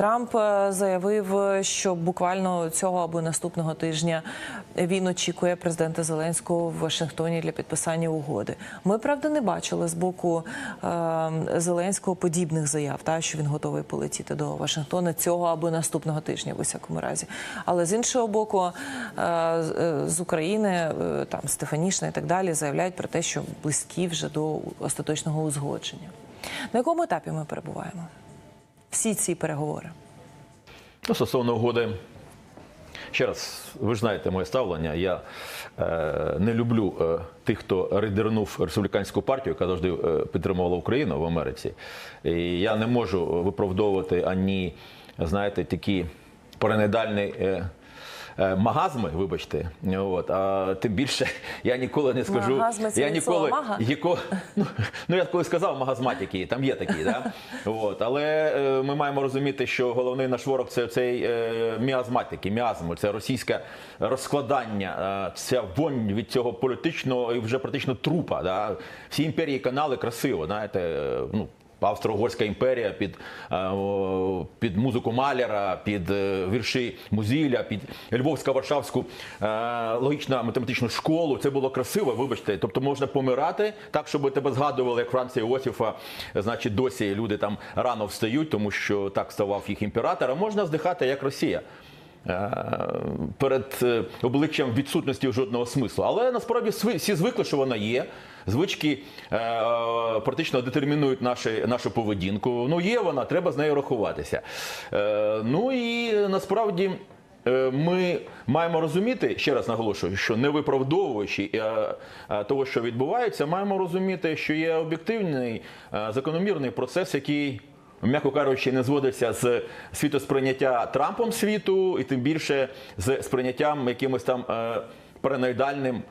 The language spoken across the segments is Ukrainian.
Трамп е, заявив, що буквально цього або наступного тижня він очікує президента Зеленського в Вашингтоні для підписання угоди. Ми правда не бачили з боку е, Зеленського подібних заяв, та що він готовий полетіти до Вашингтона цього або наступного тижня, в усякому разі. Але з іншого боку, е, з- е, України е, там Стефанішна і так далі заявляють про те, що близькі вже до остаточного узгодження. На якому етапі ми перебуваємо? Всі ці переговори. Ну, стосовно угоди, ще раз, ви ж знаєте моє ставлення. Я е, не люблю е, тих, хто ридернув республіканську партію, яка завжди е, підтримувала Україну в Америці. І я не можу виправдовувати ані, знаєте, такі перенедальні. Е, е, Магазми, вибачте, от а тим більше я ніколи не скажу. Магазми це я ніколи мага? Яко, ну, ну я коли сказав магазматики, там є такі, да? От, але е, ми маємо розуміти, що головний наш ворог це цей е, міазматики, міазм, це російське розкладання, е, ця вонь від цього політичного і вже практично трупа. Да? Всі імперії канали красиво, знаєте, е, ну. Австро-Угорська імперія під, е, під музику Маляра, під е, вірші Музіля, під Львовсько-Варшавську е, логічно математичну школу. Це було красиво, вибачте. Тобто можна помирати так, щоб тебе згадували, як Франція Іосифа. Значить, досі люди там рано встають, тому що так ставав їх імператор. А можна здихати як Росія. Е, Перед е, обличчям відсутності жодного смислу. Але насправді всі звикли, що вона є. Звички е, практично детермінують наші, нашу поведінку. Ну, є вона, треба з нею рахуватися. Ну і насправді. Ми маємо розуміти, ще раз наголошую, що не виправдовуючи того, що відбувається, маємо розуміти, що є об'єктивний закономірний процес, який, м'яко кажучи, не зводився з світосприйняття Трампом світу, і тим більше з сприйняттям якимось там е, параноїдальним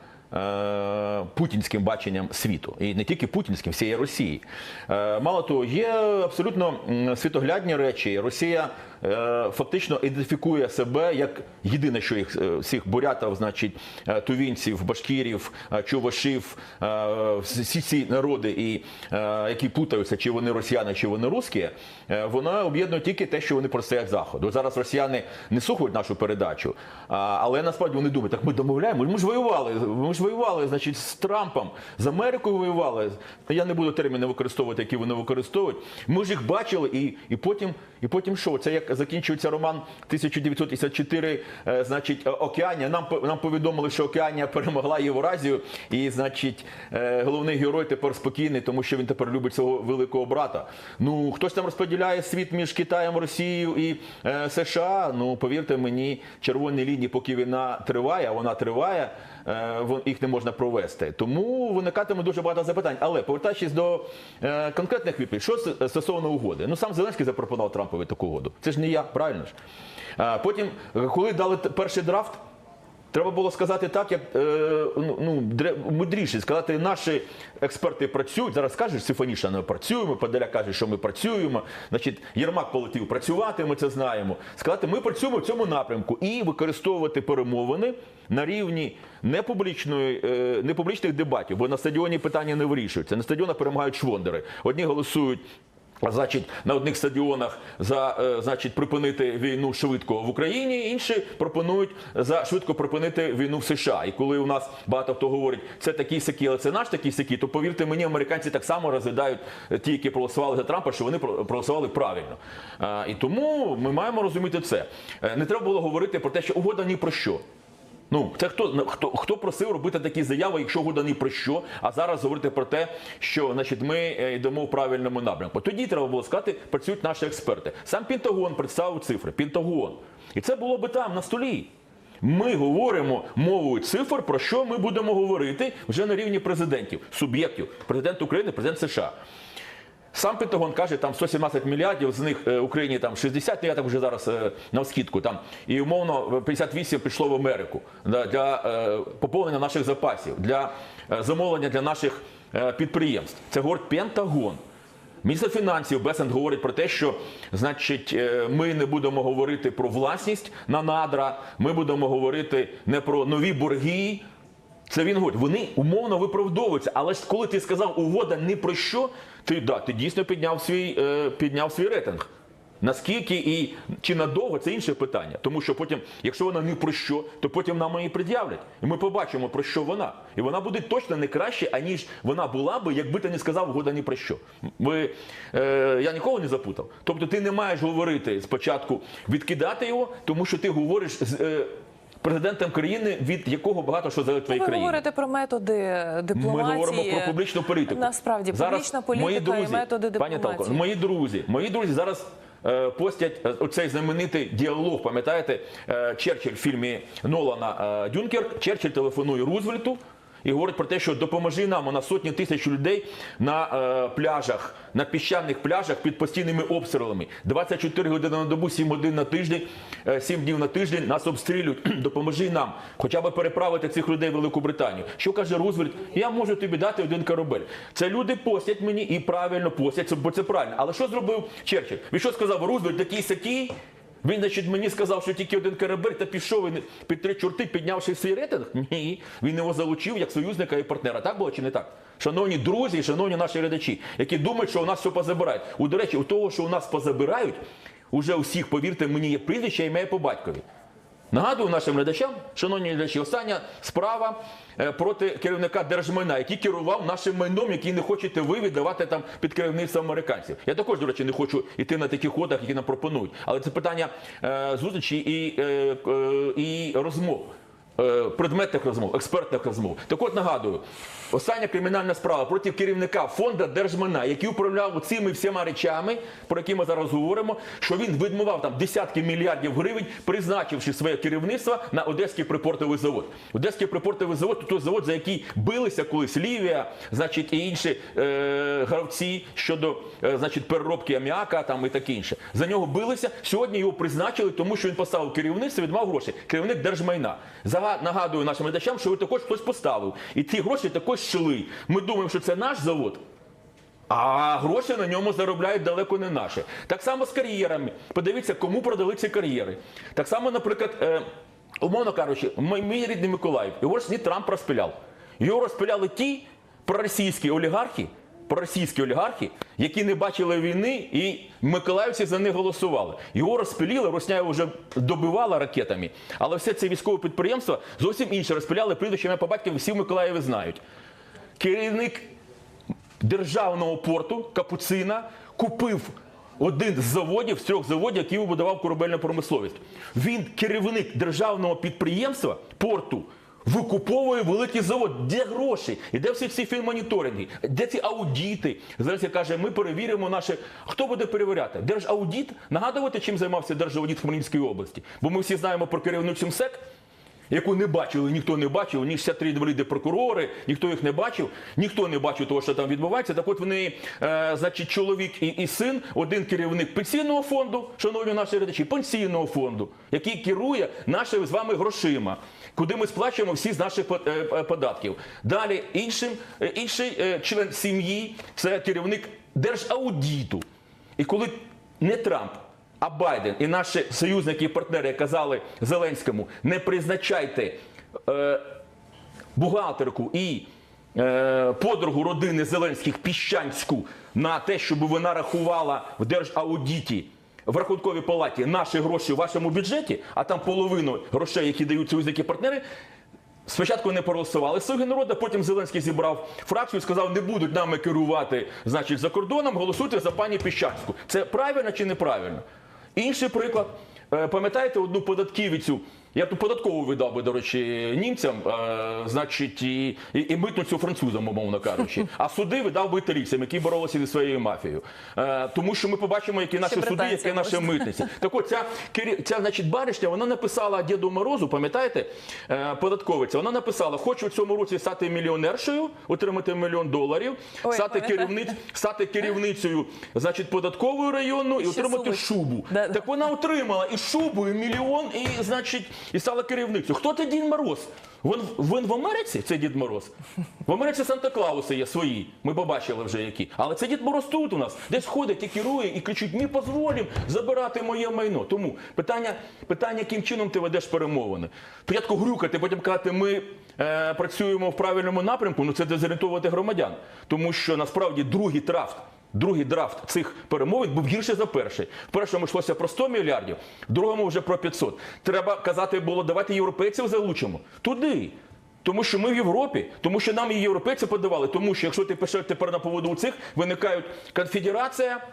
путінським баченням світу, і не тільки путінським, всієї Росії. Е, Мало того, є абсолютно світоглядні речі. Росія е, фактично ідентифікує себе як єдине, що їх е, всіх бурятів, значить, е, тувінців, башкірів, е, чувашів, е, всі ці народи, і, е, які путаються, чи вони росіяни, чи вони русські, е, вона об'єднує тільки те, що вони протистоять заходу. Зараз росіяни не слухають нашу передачу, але насправді вони думають, так ми домовляємо, ми ж воювали, ми ж воювали, значить, з Трампом, з Америкою воювали. Я не буду терміни використовувати, які вони використовують. Ми ж їх бачили, і, і потім, і потім що? Це як закінчується роман 1954, е, значить, Океанія. Нам нам повідомили, що Океанія перемогла Євразію, і значить, е, головний герой тепер спокійний, тому що він тепер любить свого великого брата. Ну хтось там розподіляє світ між Китаєм, Росією і е, США. Ну повірте мені, червоні лінії, поки війна триває, а вона триває. е, Їх не можна провести. Тому виникатиме дуже багато запитань. Але повертаючись до е, конкретних відповідей, що стосовно угоди, ну сам Зеленський запропонував Трампові таку угоду. Це ж не я, правильно ж? Е, потім, е, коли дали перший драфт, Треба було сказати так, як е, ну, ну, мудріше сказати, наші експерти працюють. Зараз кажуть, Сифаніша не працюємо, Подоляк каже, що ми працюємо. Значить, Єрмак полетів працювати, ми це знаємо. Сказати, ми працюємо в цьому напрямку і використовувати перемовини на рівні непублічної, е, непублічних дебатів, бо на стадіоні питання не вирішуються. На стадіонах перемагають швондери. Одні голосують. Значить, на одних стадіонах за е, значить припинити війну швидко в Україні, інші пропонують за швидко припинити війну в США. І коли у нас багато хто говорить, це такий сякі, але це наш такий сякі, то повірте мені, американці так само розглядають е, ті, які проголосували за Трампа, що вони про- проголосували правильно. І тому ми маємо розуміти це. Е, Не треба було говорити про те, що угода ні про що. Ну, це хто, хто, хто просив робити такі заяви, якщо года ні про що, а зараз говорити про те, що значить, ми е, йдемо в правильному напрямку. Тоді треба було сказати, працюють наші експерти. Сам Пентагон представив цифри. Пентагон. І це було би там, на столі. Ми говоримо мовою цифр, про що ми будемо говорити вже на рівні президентів, суб'єктів, президент України, президент США. Сам Пентагон каже, там 117 мільярдів, з них е, Україні там 60, ну я так вже зараз е, навскідку там. І умовно 58 пішло в Америку для е, поповнення наших запасів, для е, замовлення для наших е, підприємств. Це говорить Пентагон. Міністр фінансів Бесент говорить про те, що значить, е, ми не будемо говорити про власність на надра, ми будемо говорити не про нові борги. Це він говорить, вони умовно виправдовуються. Але ж коли ти сказав угода ні про що, ти да, ти дійсно підняв свій, е, підняв свій рейтинг. Наскільки і чи надовго це інше питання, тому що потім, якщо вона не про що, то потім нам її пред'являть, і ми побачимо про що вона, і вона буде точно не краще, аніж вона була би, якби ти не сказав угода ні про що. Ви е, я нікого не запутав. Тобто, ти не маєш говорити спочатку відкидати його, тому що ти говориш з е, президентом країни, від якого багато що залежить країни. Ви говорите про методи дипломатії. Ми говоримо про публічну політику. Насправді, публічна політика мої друзі, і методи пані дипломатії. Талко, мої друзі, мої друзі зараз е, постять е, оцей знаменитий діалог. Пам'ятаєте, е, Черчилль в фільмі Нолана Дюнкерк. Дюнкер. Черчилль телефонує Рузвельту. І говорить про те, що допоможи нам нас сотні тисяч людей на е, пляжах, на піщаних пляжах під постійними обстрілами. 24 години на добу, 7 годин на тиждень, е, 7 днів на тиждень нас обстрілюють. Допоможи нам хоча б переправити цих людей в Велику Британію. Що каже Рузвельт? Я можу тобі дати один корабель. Це люди постять мені і правильно постять, бо це правильно. Але що зробив Черчилль? Він що сказав? Рузвельт такий сякий. Він, значить, мені сказав, що тільки один корабель, та пішов він під три чорти, піднявши свій рейтинг. Ні, він його залучив як союзника і партнера. Так було чи не так? Шановні друзі, шановні наші глядачі, які думають, що у нас все позабирають. У до речі, у того, що у нас позабирають, уже усіх, повірте, мені є прізвище, ім'я по батькові. Нагадую нашим глядачам, шановні глядачі, остання справа е, проти керівника держмайна, який керував нашим майном, який не хочете ви віддавати там під керівництво американців. Я також, до речі, не хочу йти на таких ходах, які нам пропонують. Але це питання е, зустрічі і, е, і розмов. Е, Предметних розмов, експертних розмов. Так от нагадую, остання кримінальна справа проти керівника фонду держмайна, який управляв цими всіма речами, про які ми зараз говоримо, що він відмивав там десятки мільярдів гривень, призначивши своє керівництво на Одеський припортовий завод. Одеський припортовий завод той завод, за який билися колись Лівія, значить, і інші е, гравці щодо е, значить, переробки аміака там і таке інше. За нього билися. Сьогодні його призначили, тому що він поставив керівництво, відмав гроші. Керівник держмайна. Зага- Нагадую нашим глядачам, що ви також хтось поставив. І ті гроші також шли. Ми думаємо, що це наш завод. А гроші на ньому заробляють далеко не наші. Так само з кар'єрами. Подивіться, кому продали ці кар'єри. Так само, наприклад, е, умовно кажучи, мій, мій рідний Миколаїв, його ж не Трамп розпиляв. Його розпиляли ті проросійські олігархи, проросійські олігархи, які не бачили війни, і миколаївці за них голосували. Його розпиліли, Росня його вже добивала ракетами. Але все це військове підприємство зовсім інше розпиляли прізвище ім'я по батькові, всі в Миколаєві знають. Керівник державного порту Капуцина купив один з заводів, з трьох заводів, які вибудував корабельну промисловість. Він керівник державного підприємства порту. Викуповує великий завод. Де гроші? І де всі ці фінмоніторинги? Де ці аудіти? Зараз я каже, ми перевіримо наше. Хто буде перевіряти? Держаудіт? Нагадувати, чим займався Держаудіт Хмельницької області? Бо ми всі знаємо про керівницю МСЕК, яку не бачили, ніхто не бачив, ні 63 інваліди прокурори, ніхто їх не бачив, ніхто не бачив того, що там відбувається. Так от вони, е, значить, чоловік і, і син, один керівник пенсійного фонду, шановні наші глядачі, пенсійного фонду, який керує нашими з вами грошима, куди ми сплачуємо всі з наших е, е, податків. Далі іншим, е, інший член сім'ї це керівник держаудіту. І коли не Трамп, а Байден і наші союзники і партнери казали Зеленському, не призначайте е, бухгалтерку і е, подругу родини Зеленських Піщанську на те, щоб вона рахувала в держаудіті. В рахунковій палаті наші гроші в вашому бюджеті, а там половину грошей, які дають союзники партнери, Спочатку не проголосували слуги народу, потім Зеленський зібрав фракцію і сказав, не будуть нами керувати значить, за кордоном, голосуйте за пані Піщанську. Це правильно чи неправильно? Інший приклад. Е, Пам'ятаєте одну податківицю? Я тут податкову видав би, до речі, німцям, е, значить, і, і, і митницю французам, умовно кажучи. А суди видав би італійцям, які боролися зі своєю мафією. Е, тому що ми побачимо, які наші суди, які наші митниці. Так от ця, ця значить, баришня, вона написала Діду Морозу, пам'ятаєте, е, податковиця, вона написала, хочу в цьому році стати мільйонершою, отримати мільйон доларів, Ой, стати, керівниць, стати керівницею значить, податкової району і Ще отримати шубу. Да. Так вона отримала і шубу, і мільйон, і, значить, і стала керівницею. Хто ти Дід Мороз? Він, він в Америці, це Дід Мороз. В Америці Санта-Клауси є свої. Ми побачили вже які. Але це Дід Мороз тут у нас. Десь ходить і керує, і кричить: ми дозволимо забирати моє майно. Тому питання, питання, яким чином ти ведеш перемовини. Спочатку грюкати, потім казати, ми е, працюємо в правильному напрямку, ну це дезорієнтувати громадян. Тому що насправді другий трафт Другий драфт цих перемовин був гірший за перший. В першому йшлося про 100 мільярдів, в другому вже про 500. Треба казати було, давайте європейців залучимо туди. Тому що ми в Європі, тому що нам і європейці подавали. Тому що якщо ти пишеш тепер на поводу у цих, виникають конфедерація,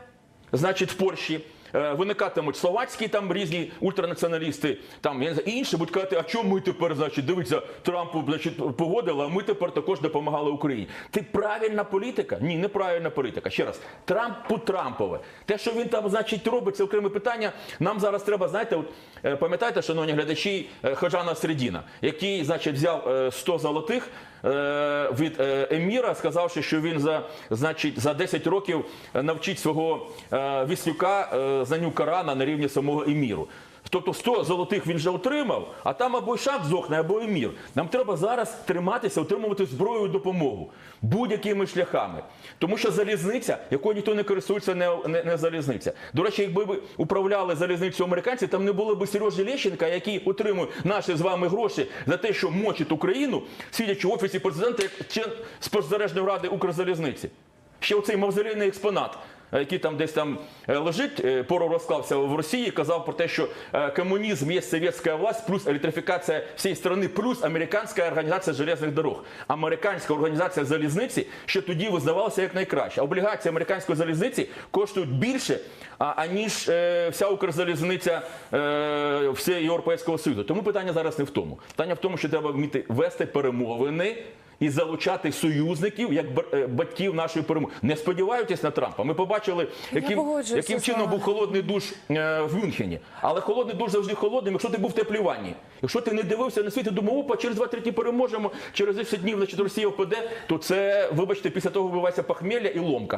значить в Польщі. Е, Виникатимуть словацькі там різні ультранаціоналісти, там я не знаю, і інші будуть казати, а чому ми тепер, значить, дивіться, Трампу значить, погодили, а ми тепер також допомагали Україні. Це правильна політика? Ні, неправильна політика. Ще раз, Трампу Трампове. Те, що він там, значить, робить, це окреме питання. Нам зараз треба, знаєте, от, е, пам'ятаєте, шановні глядачі, е, Ходжана Середіна, який, значить, взяв е, 100 золотих від Еміра, сказавши, що він за, значить, за 10 років навчить свого віслюка е, знанню Корана на рівні самого Еміру. Тобто 100 золотих він вже отримав, а там або шаг зохне, або емір. Нам треба зараз триматися, отримувати зброю і допомогу будь-якими шляхами. Тому що залізниця, якою ніхто не користується, не, не, не залізниця. До речі, якби ви управляли залізницю американці, там не було б Сережі Лещенка, який отримує наші з вами гроші за те, що мочить Україну, сидячи в офісі президента як член спецзалежної ради Укрзалізниці. Ще оцей мавзолейний експонат, який там десь там е, лежить, е, розклався в Росії, казав про те, що е, комунізм є совєтська власть, плюс електрифікація всієї країни, плюс американська організація железних дорог. Американська організація залізниці ще тоді визнавалася як найкраща. Облігації американської залізниці коштують більше, аніж е, вся Укрзалізниця е, всієї Європейського Союзу. Тому питання зараз не в тому. Питання в тому, що треба вміти вести перемовини і залучати союзників як е, батьків нашої перемоги. Не сподіваючись на Трампа. Ми побачили, яким, яким чином був холодний душ е, в Мюнхені. Але холодний душ завжди холодним, якщо ти був в теплій ванні. Якщо ти не дивився на світ і думав, опа, через 2-3 дні переможемо, через 10 днів значить, Росія впаде, то це, вибачте, після того вбивається похмілля і ломка.